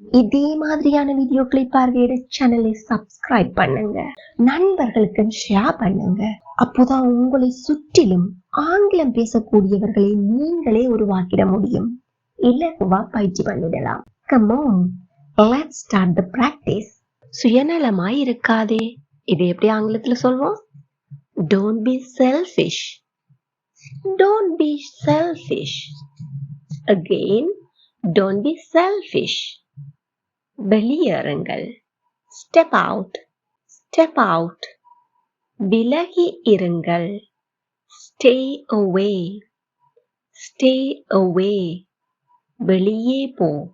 இதே மாதிரியான வீடியோக்களை பார்வையிட சேனலை சப்ஸ்கிரைப் பண்ணுங்க. நண்பர்களுக்கு ஷேர் பண்ணுங்க. அப்போதான் உங்களை சுற்றிலும் ஆங்கிலம் பேசக்கூடியவர்களை நீங்களே உருவாக்கிட முடியும். இலகுவா பயிற்சி பண்ணிடலாம். Come on let's start the practice சுயநலமாய் இருக்காதே. இது எப்படி ஆங்கிலத்துல சொல்வோம்? Don't be selfish don't be selfish again don't be selfish வெளியேறுங்கள். Step out step out விலகி இருங்கள். ஸ்டே அவே ஸ்டே அவே வெளியே போ.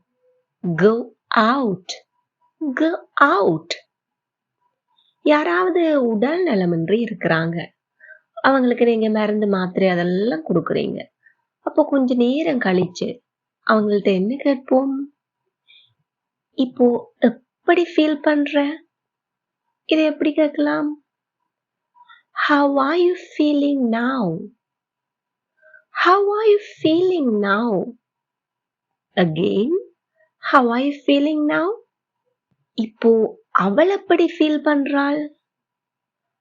கோ அவுட் கோ அவுட் யாராவது உடல் நலமின்றி இருக்கிறாங்க. அவங்களுக்கு நீங்கள் மருந்து மாத்திரை அதெல்லாம் கொடுக்குறீங்க. அப்போ கொஞ்ச நேரம் கழிச்சு அவங்கள்ட்ட என்ன கேட்போம்? இப்போ எப்படி ஃபீல் பண்ற இதை எப்படி கேட்கலாம் how are you feeling now how are you feeling now again how are you feeling now இப்போ அவள் எப்படி feel பண்றாள்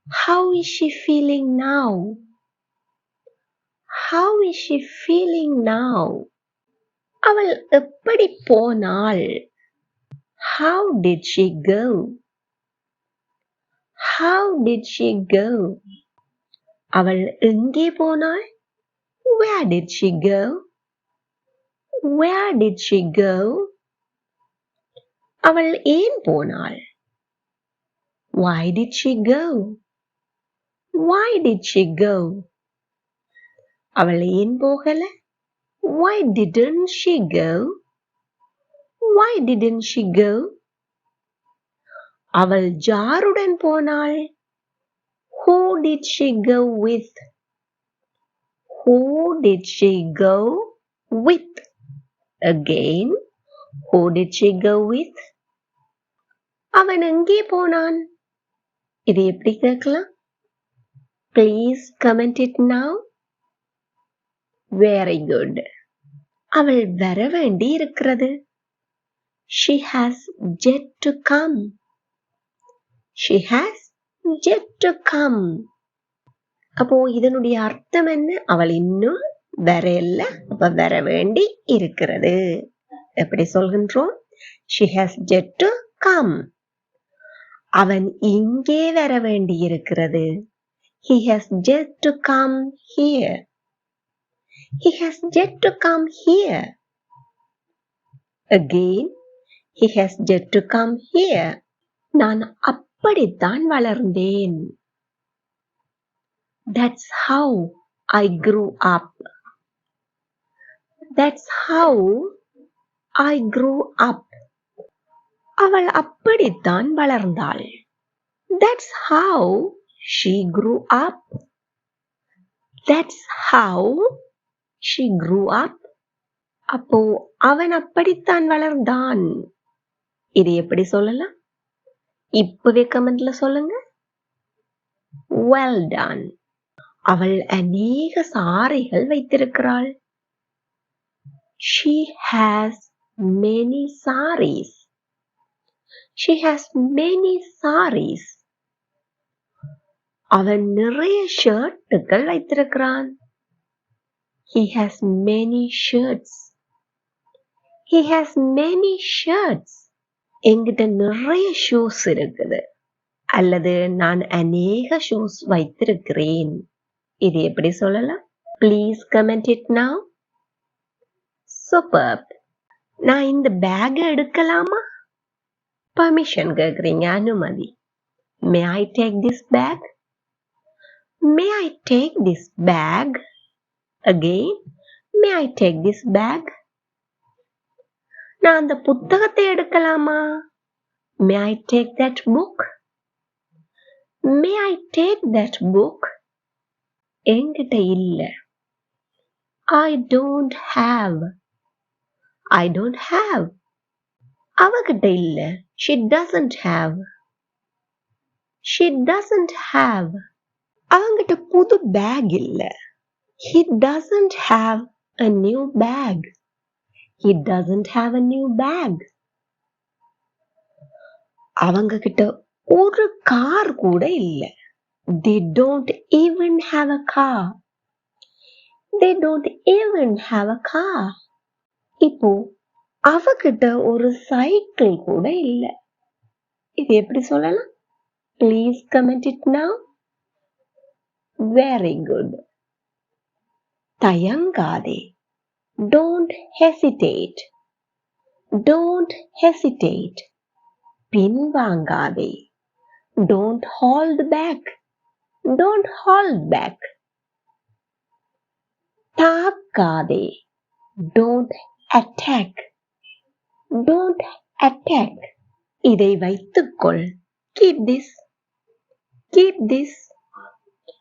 how is she feeling now how is she feeling now அவள் எப்படி போனாள் How did she go? How did she go? அவள் எங்கே போனாள் Where did she go? Where did she go? அவள் ஏன் போனாள் Why did she go? Why did she go? அவள் ஏன் போகல Why didn't she go? Why didn't she go? அவள் ஜாருடன் போனாள் Who did she go with? Who did she go with? Again, who did she go with? அவன் எங்கே போனான் இது எப்படி கேட்கலாம் please comment it now very good அவள் வர வேண்டி இருக்கிறது She has yet to come she has yet to come அப்போ இதனுடைய அர்த்தம் என்ன? அவள் இன்னும் வரல அப்ப வர வேண்டி இருக்கிறது. எப்படி சொல்கின்றோம்? She has yet to come அவன் இங்கே வர வேண்டி இருக்கிறது. He has just to come here. He has just to come here. Again he has just to come here நான் அப்படித்தான் வளர்ந்தேன் that's how i grew up that's how i grew up அவள் அப்படித்தான் வளர்ந்தாள் that's how she grew up that's how she grew up அப்போ அவன் அப்படித்தான் வளர்ந்தான் இது எப்படி சொல்லலாம்? இப்பவே கமெண்ட்ல சொல்லுங்க. வெல் டன் அவள் அநேக சாரைகள் வைத்திருக்கிறாள். She has many saris she has many saris அவன் நிறைய ஷர்ட்டுகள் வைத்திருக்கிறான். He has many shirts he has many shirts என்கிட்ட நிறைய ஷூஸ் இருக்குது. அல்லது நான் அநேக ஷூஸ் வைத்திருக்கிறேன். இது எப்படி சொல்லலாம்? Please comment it now super நான் இந்த பேக் எடுக்கலாமா? பர்மிஷன் கேக்குறீங்க அனுமதி. May I take this bag may I take this bag again may I take this bag நான் அந்த புத்தகத்தை எடுக்கலாமா? May I take that book may I take that book என்கிட்ட இல்ல. I don't have I don't have அவகிட்ட இல்ல. She doesn't have she doesn't have அவங்கிட்ட புது பேக் இல்ல. He doesn't have a new bag he doesn't have a new bag அவங்க கிட்ட ஒரு கார் கூட இல்ல. They don't even have a car they don't even have a car இப்போ அவகிட்ட ஒரு சைக்கிள் கூட இல்ல. இது எப்படி சொல்லலாம்? Please comment it now very good தயங்காதே. Don't hesitate don't hesitate பின்வாங்காதே don't halt back don't halt back தாக்காதே don't attack don't attack இதை வைத்துக்கொள் கீப் திஸ் கீப் திஸ்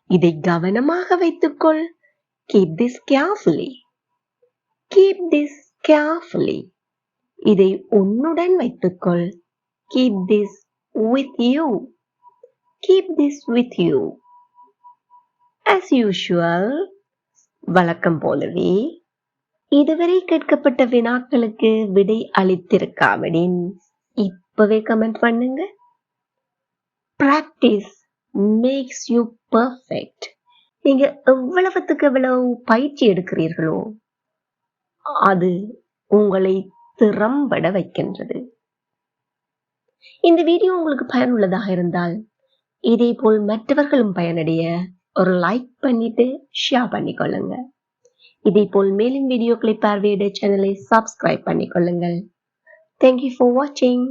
இதை கவனமாக வைத்துக்கொள் keep this carefully Keep this carefully இதை உன்னுடன் வைத்துக்கொள். Keep this with you keep this with you as usual வழக்கம் போலவே இதுவரை கேட்கப்பட்ட வினாக்களுக்கு விடை அளித்திருக்காவிடின் இப்பவே கமெண்ட் பண்ணுங்க. பிராக்டிஸ் மேக்ஸ் யூ பர்ஃபெக்ட் நீங்க எவ்வளவுத்துக்கு எவ்வளவு பயிற்சி எடுக்கிறீர்களோ அது உங்களை திறம்பட வைக்கின்றது. இந்த வீடியோ உங்களுக்கு பயனுள்ளதாக இருந்தால் இதே போல் மற்றவர்களும் பயனடைய ஒரு லைக் பண்ணிட்டு ஷேர் பண்ணிக்கொள்ளுங்க. இதே போல் மேலும் வீடியோக்களை பார்வையிட சேனலை சப்ஸ்கிரைப் பண்ணிக்கொள்ளுங்கள். தேங்க்யூ ஃபார் வாட்சிங்